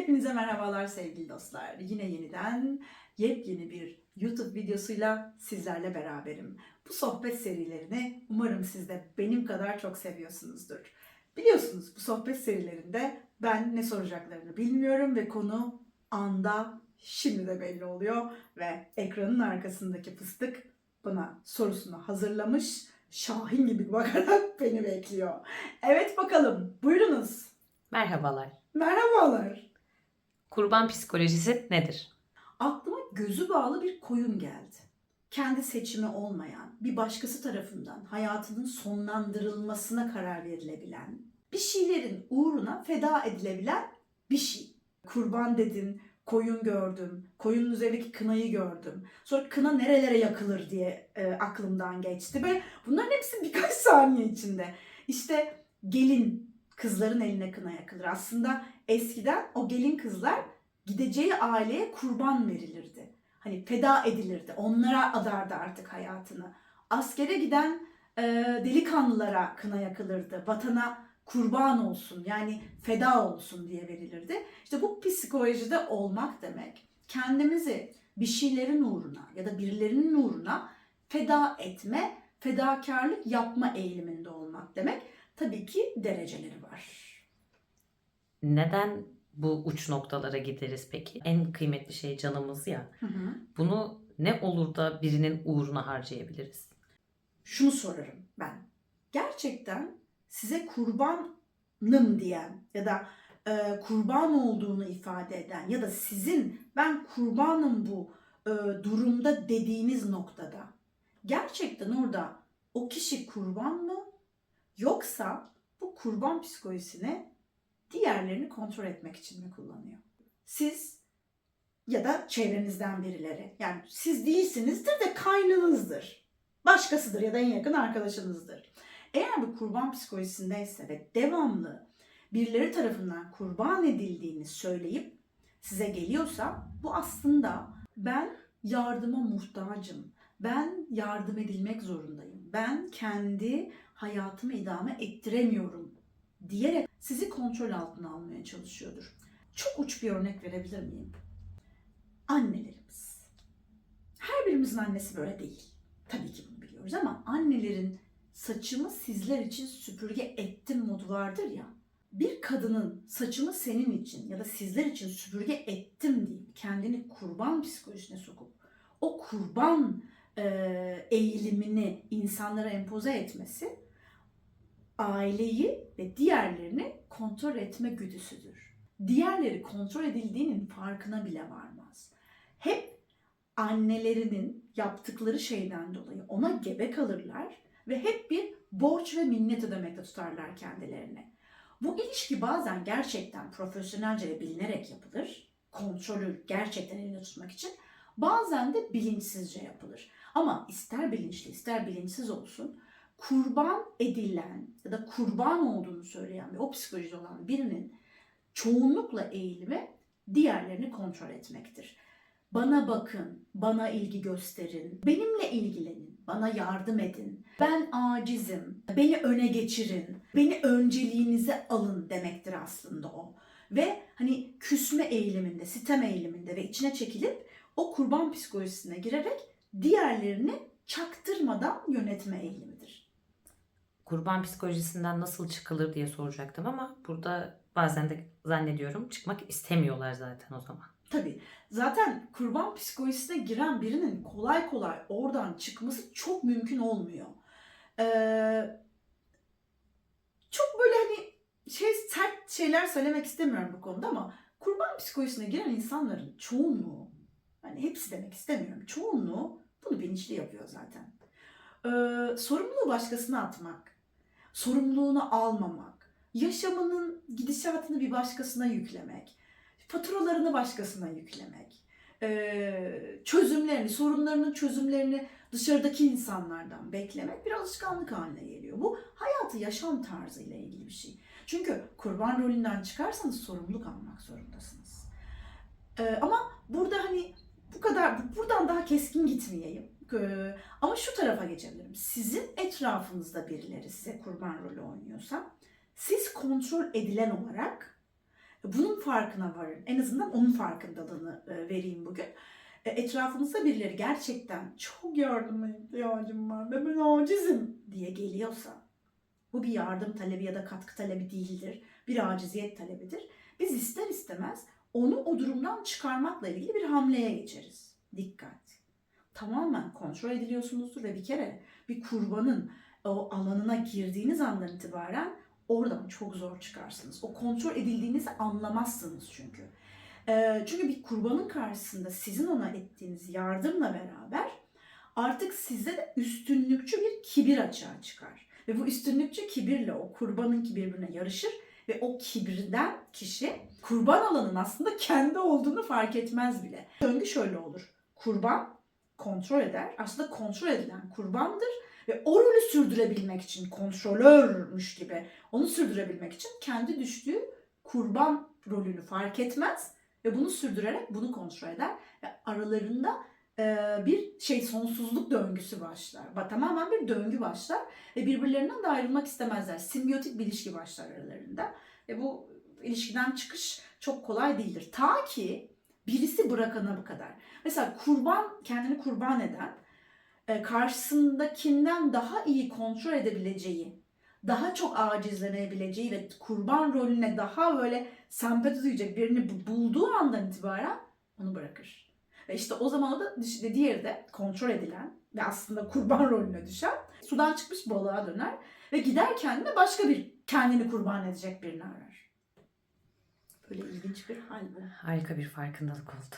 Hepinize merhabalar sevgili dostlar. Yine yeniden yepyeni bir YouTube videosuyla sizlerle beraberim. Bu sohbet serilerini umarım siz de benim kadar çok seviyorsunuzdur. Biliyorsunuz bu sohbet serilerinde ben ne soracaklarını bilmiyorum ve konu anda şimdi de belli oluyor ve ekranın arkasındaki fıstık bana sorusunu hazırlamış. Şahin gibi bakarak beni bekliyor. Evet bakalım buyurunuz. Merhabalar. Merhabalar. Kurban psikolojisi nedir? Aklıma gözü bağlı bir koyun geldi. Kendi seçimi olmayan, bir başkası tarafından hayatının sonlandırılmasına karar verilebilen, bir şeylerin uğruna feda edilebilen bir şey. Kurban dedin, koyun gördüm, koyunun üzerindeki kınayı gördüm. Sonra kına nerelere yakılır diye e, aklımdan geçti. Böyle bunların hepsi birkaç saniye içinde. İşte gelin kızların eline kına yakılır. Aslında eskiden o gelin kızlar gideceği aileye kurban verilirdi. Hani feda edilirdi. Onlara adardı artık hayatını. Askere giden e, delikanlılara kına yakılırdı. Vatana kurban olsun yani feda olsun diye verilirdi. İşte bu psikolojide olmak demek. Kendimizi bir şeylerin uğruna ya da birilerinin uğruna feda etme, fedakarlık yapma eğiliminde olmak demek. Tabii ki dereceleri var. Neden bu uç noktalara gideriz peki? En kıymetli şey canımız ya. Hı hı. Bunu ne olur da birinin uğruna harcayabiliriz? şunu sorarım ben. Gerçekten size kurbanım diyen ya da e, kurban olduğunu ifade eden ya da sizin ben kurbanım bu e, durumda dediğiniz noktada gerçekten orada o kişi kurban mı yoksa bu kurban psikolojisini diğerlerini kontrol etmek için mi kullanıyor? Siz ya da çevrenizden birileri yani siz değilsinizdir de kaynınızdır başkasıdır ya da en yakın arkadaşınızdır. Eğer bu kurban psikolojisindeyse ve devamlı birileri tarafından kurban edildiğini söyleyip size geliyorsa bu aslında ben yardıma muhtacım. Ben yardım edilmek zorundayım. Ben kendi hayatımı idame ettiremiyorum diyerek sizi kontrol altına almaya çalışıyordur. Çok uç bir örnek verebilir miyim? Annelerimiz. Her birimizin annesi böyle değil. Tabii ki bunu biliyoruz ama annelerin saçımı sizler için süpürge ettim modu vardır ya. Bir kadının saçımı senin için ya da sizler için süpürge ettim deyip kendini kurban psikolojisine sokup o kurban e, eğilimini insanlara empoze etmesi aileyi ve diğerlerini kontrol etme güdüsüdür. Diğerleri kontrol edildiğinin farkına bile varmaz. Hep annelerinin yaptıkları şeyden dolayı ona gebe kalırlar ve hep bir borç ve minnet ödemekte tutarlar kendilerini. Bu ilişki bazen gerçekten profesyonelce ve bilinerek yapılır. Kontrolü gerçekten elinde tutmak için. Bazen de bilinçsizce yapılır. Ama ister bilinçli ister bilinçsiz olsun kurban edilen ya da kurban olduğunu söyleyen ve o psikolojide olan birinin çoğunlukla eğilimi diğerlerini kontrol etmektir. Bana bakın, bana ilgi gösterin, benimle ilgilenin, bana yardım edin. Ben acizim, beni öne geçirin, beni önceliğinize alın demektir aslında o. Ve hani küsme eğiliminde, sitem eğiliminde ve içine çekilip o kurban psikolojisine girerek diğerlerini çaktırmadan yönetme eğilimidir. Kurban psikolojisinden nasıl çıkılır diye soracaktım ama burada bazen de zannediyorum çıkmak istemiyorlar zaten o zaman. Tabii. Zaten kurban psikolojisine giren birinin kolay kolay oradan çıkması çok mümkün olmuyor. Ee, çok böyle hani şey sert şeyler söylemek istemiyorum bu konuda ama kurban psikolojisine giren insanların çoğunluğu, hani hepsi demek istemiyorum, çoğunluğu bunu bilinçli yapıyor zaten. Ee, sorumluluğu başkasına atmak, sorumluluğunu almamak, yaşamının gidişatını bir başkasına yüklemek, faturalarını başkasına yüklemek, çözümlerini, sorunlarının çözümlerini dışarıdaki insanlardan beklemek bir alışkanlık haline geliyor. Bu hayatı yaşam tarzıyla ilgili bir şey. Çünkü kurban rolünden çıkarsanız sorumluluk almak zorundasınız. Ama burada hani bu kadar, buradan daha keskin gitmeyeyim. Eee, ama şu tarafa geçebilirim. Sizin etrafınızda birileri size kurban rolü oynuyorsa, siz kontrol edilen olarak Bunun farkına varın. En azından onun farkındalığını e, vereyim bugün. E, Etrafınızda birileri gerçekten çok yardıma ihtiyacım var ve ben acizim diye geliyorsa bu bir yardım talebi ya da katkı talebi değildir. Bir aciziyet talebidir. Biz ister istemez onu o durumdan çıkarmakla ilgili bir hamleye geçeriz. Dikkat. Tamamen kontrol ediliyorsunuzdur ve bir kere bir kurbanın o alanına girdiğiniz andan itibaren oradan çok zor çıkarsınız. O kontrol edildiğinizi anlamazsınız çünkü. Ee, çünkü bir kurbanın karşısında sizin ona ettiğiniz yardımla beraber artık size de üstünlükçü bir kibir açığa çıkar. Ve bu üstünlükçü kibirle o kurbanınki birbirine yarışır ve o kibirden kişi kurban alanın aslında kendi olduğunu fark etmez bile. Döngü şöyle olur. Kurban kontrol eder. Aslında kontrol edilen kurbandır ve o rolü sürdürebilmek için kontrolörmüş gibi onu sürdürebilmek için kendi düştüğü kurban rolünü fark etmez ve bunu sürdürerek bunu kontrol eder ve aralarında e, bir şey sonsuzluk döngüsü başlar. Ba- Tamamen bir döngü başlar ve birbirlerinden de ayrılmak istemezler. Simbiyotik bir ilişki başlar aralarında ve bu ilişkiden çıkış çok kolay değildir. Ta ki birisi bırakana bu kadar. Mesela kurban kendini kurban eden e, karşısındakinden daha iyi kontrol edebileceği, daha çok acizlenebileceği ve kurban rolüne daha böyle sempati duyacak birini bu- bulduğu andan itibaren onu bırakır. Ve işte o zaman o da diğeri de kontrol edilen ve aslında kurban rolüne düşen sudan çıkmış balığa döner ve gider kendine başka bir kendini kurban edecek birini arar. Böyle ilginç bir hal bu. Harika bir farkındalık oldu.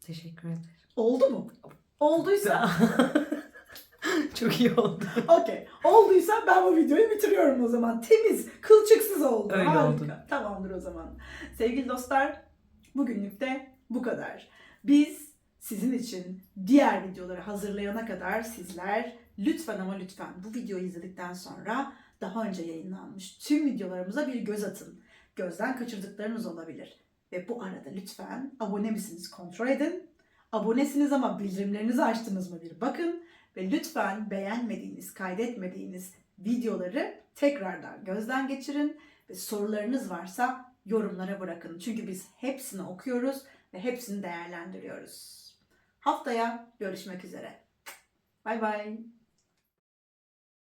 Teşekkür ederim. Oldu mu? Olduysa Çok iyi oldu. Okey. Olduysa ben bu videoyu bitiriyorum o zaman. Temiz, kılçıksız oldu. Öyle Harika. oldu. Tamamdır o zaman. Sevgili dostlar, bugünlük de bu kadar. Biz sizin için diğer videoları hazırlayana kadar sizler lütfen ama lütfen bu videoyu izledikten sonra daha önce yayınlanmış tüm videolarımıza bir göz atın. Gözden kaçırdıklarınız olabilir. Ve bu arada lütfen abone misiniz kontrol edin. Abonesiniz ama bildirimlerinizi açtınız mı bir bakın. Ve lütfen beğenmediğiniz, kaydetmediğiniz videoları tekrardan gözden geçirin ve sorularınız varsa yorumlara bırakın. Çünkü biz hepsini okuyoruz ve hepsini değerlendiriyoruz. Haftaya görüşmek üzere. Bay bay.